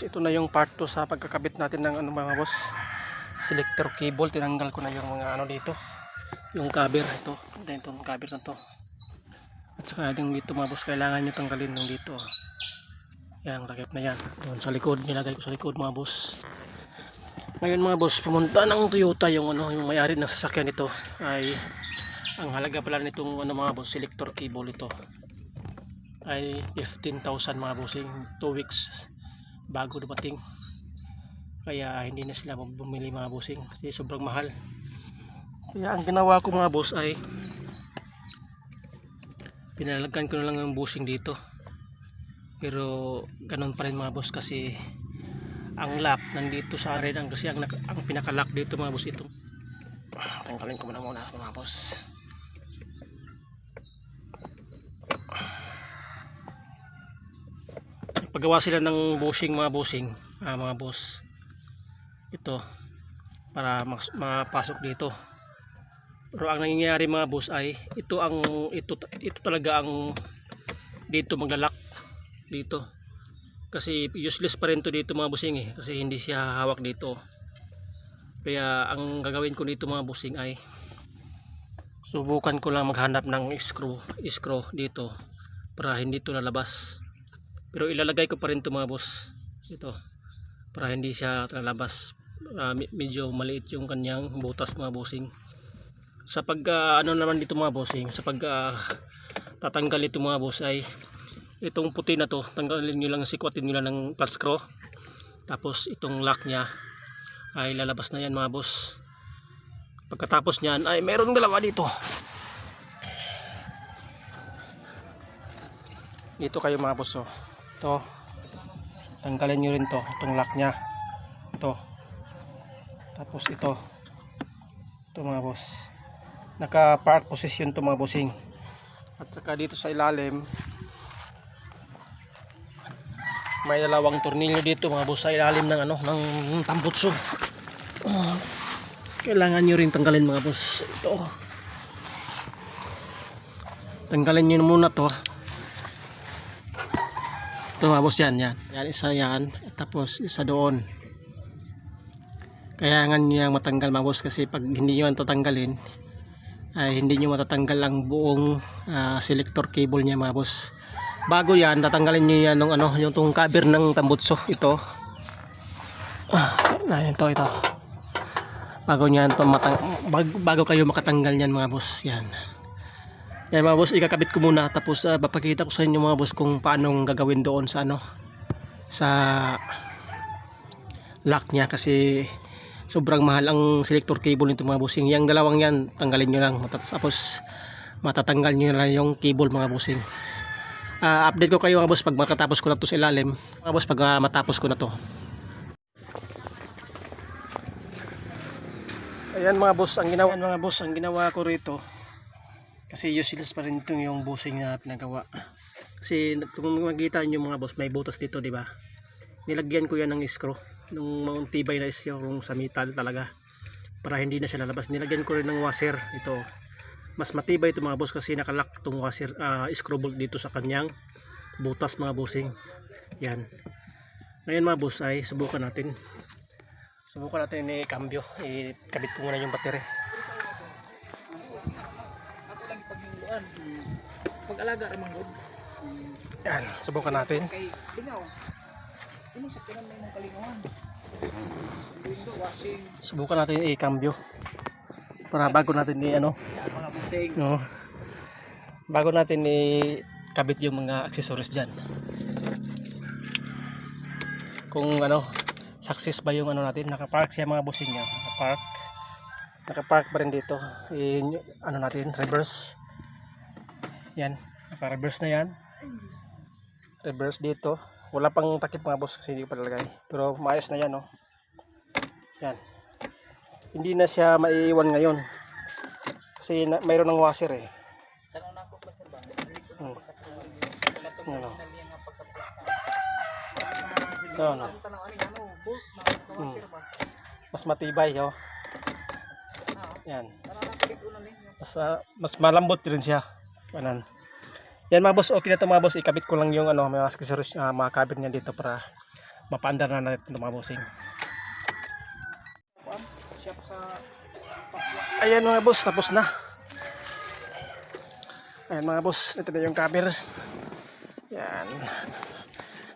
boss, ito na yung part 2 sa pagkakabit natin ng ano mga boss. Selector cable, tinanggal ko na yung mga ano dito. Yung cover ito. Ito itong cover na to. At saka yung dito mga boss, kailangan nyo tanggalin yung dito. Yan, takip na yan. Doon sa likod, nilagay ko sa likod mga boss. Ngayon mga boss, pumunta ng Toyota yung ano, yung may-ari ng sasakyan nito ay ang halaga pala nitong ano mga boss, selector cable ito ay 15,000 mga bossing 2 weeks bago dumating. Kaya hindi na sila bumili mga bossing kasi sobrang mahal. Kaya ang ginawa ko mga boss ay pinalagyan ko na lang ng bushing dito. Pero ganun pa rin mga boss kasi ang lock nandito sa ang kasi ang, ang pinaka-lock dito mga boss ito tanggalin ko muna muna mga boss paggawa sila ng bushing mga bushing ah, mga boss. Ito para mapasok dito. Pero ang nangyayari mga boss ay ito ang ito ito talaga ang dito maglalak dito. Kasi useless pa rin to dito mga busing eh. Kasi hindi siya hawak dito. Kaya ang gagawin ko dito mga busing ay subukan ko lang maghanap ng screw screw dito para hindi to lalabas pero ilalagay ko pa rin to mga boss. Ito para hindi siya lalabas. Me- medyo maliit yung kanyang butas mga bossing. Sa pag ah, ano naman dito mga bossing sa pag ah, tatanggal ito mga boss ay itong puti na to tanggalin nyo lang sikwatin nyo lang ng flat screw tapos itong lock nya ay lalabas na yan mga boss. Pagkatapos nyan ay meron dalawa dito. Dito kayo mga boss oh. To. Tanggalin nyo rin to itong lock nya to tapos ito. Ito mga boss. Naka park position to mga bossing. At saka dito sa ilalim may dalawang tornilyo dito mga boss sa ilalim ng ano ng tambutso. Kailangan nyo rin tanggalin mga boss. Ito. Tanggalin nyo muna to ito mga yan yan. Yan isa yan. Tapos isa doon. Kailangan nyo yung matanggal mga boss kasi pag hindi nyo yan tatanggalin ay hindi nyo matatanggal ang buong ah, selector cable niya mga boss. Bago yan tatanggalin nyo yan ng ano yung tong cover ng tambutso. Ito. Ah, ito ito. Bago nyan pamatang bag- bago kayo makatanggal yan mga boss yan yan mga boss ikakabit ko muna tapos uh, papakita ko sa inyo mga boss kung paano gagawin doon sa ano sa lock niya kasi sobrang mahal ang selector cable nito mga bossing yung dalawang yan tanggalin nyo lang tapos matatanggal nyo lang yung cable mga bossing Ah, update ko kayo mga boss pag matatapos ko na to sa ilalim. Mga boss pag ah, matapos ko na to. Ayan mga boss ang ginawa mga boss ang ginawa ko rito kasi useless pa rin ito yung bushing na pinagawa. Kasi kung makikita nyo mga boss may butas dito di ba? Nilagyan ko yan ng screw nung mauntibay na is yung sa metal talaga para hindi na siya lalabas. Nilagyan ko rin ng washer ito. Mas matibay ito mga boss kasi nakalock itong washer ah, screw bolt dito sa kanyang butas mga bossing yan. Ngayon mga boss ay subukan natin. Subukan natin i-cambio. Ikabit ko muna yung battery Pag-alaga ramang god. yan subukan natin. Kay lingaw. Ini sa kinan may mong kalingawan. Window washing, subukan natin i-cambio. Para bago natin i ano mga busing. no? Bago natin i-kabit yung mga accessories dyan. Kung ano success ba yung ano natin nakapark siya mga busing niya. Nakapark. Nakapark pa rin dito. I ano natin reverse yan naka reverse na yan. Reverse dito. Wala pang takip mga boss kasi hindi ko pa nalagay. Pero maayos na yan no yan. Hindi na siya maiiwan ngayon. Kasi na, mayroon ng washer eh. Tanong na ako ba sir ba? Hindi ko Hmm. Sa Ano? Ano, ba? mas matibay oh. Yan. Mas, ah, mas malambot rin siya kanan yan mga boss okay na to mga boss ikabit ko lang yung ano mga accessories uh, mga cabin niya dito para mapaandar na natin ito mga bossing. Ayan mga boss, tapos na. Ayan mga boss, ito na yung cover. Yan.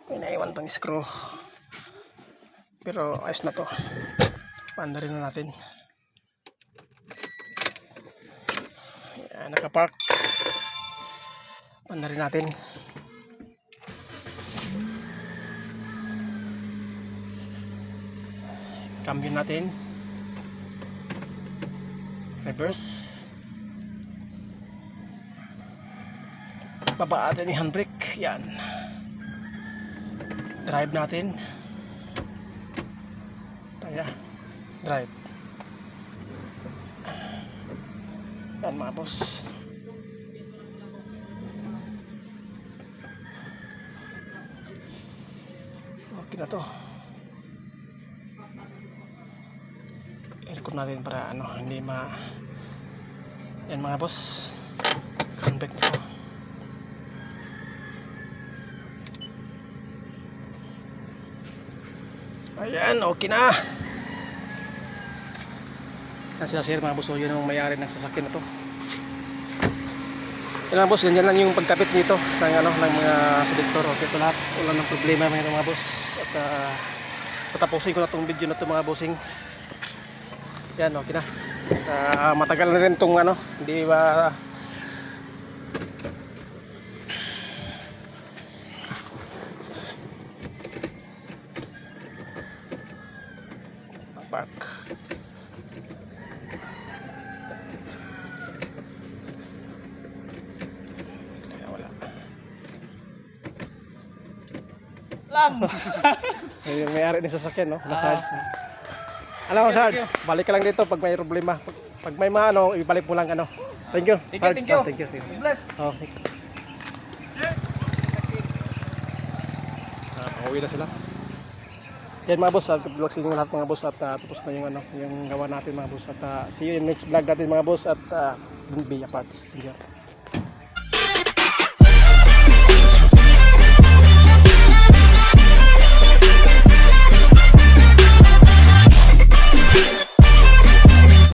May naiwan pang screw. Pero ayos na to. Paanda rin na natin. Yan, nakapark. Paanda rin natin. Cambio natin. Reverse. Baba natin yung handbrake yan. Drive natin. Taya. Drive. Yan mga boss okay na to. Aircon natin para ano hindi ma yan mga boss. Convect to ayan okay na. Yan sila sir mga boss. So yun ang mayari ng sasakyan na to yan mga boss ganyan lang yung pagkapit nito ng, ano, ng mga selector okay to lahat wala nang problema mayroon mga boss at uh, patapusin ko na tong video na to mga bossing yan, okay na. At, ah, matagal na rin itong ano, hindi ba park. Yun yung may-ari ng sasakyan, no? Massage. Alam mo, Sarge, balik ka lang dito pag may problema. Pag, pag may mga ano, ibalik mo lang ano. Thank you. Thank you, Sarge. thank you. Ah, thank you. Thank you. Bless! Oh, sige. Ah, pauwi na sila. Yan mga boss, at vlog sa inyo lahat mga boss at ah, tapos na yung ano, yung gawa natin mga boss at ah, see you in next vlog natin mga boss at uh, Biya Parts. Sige.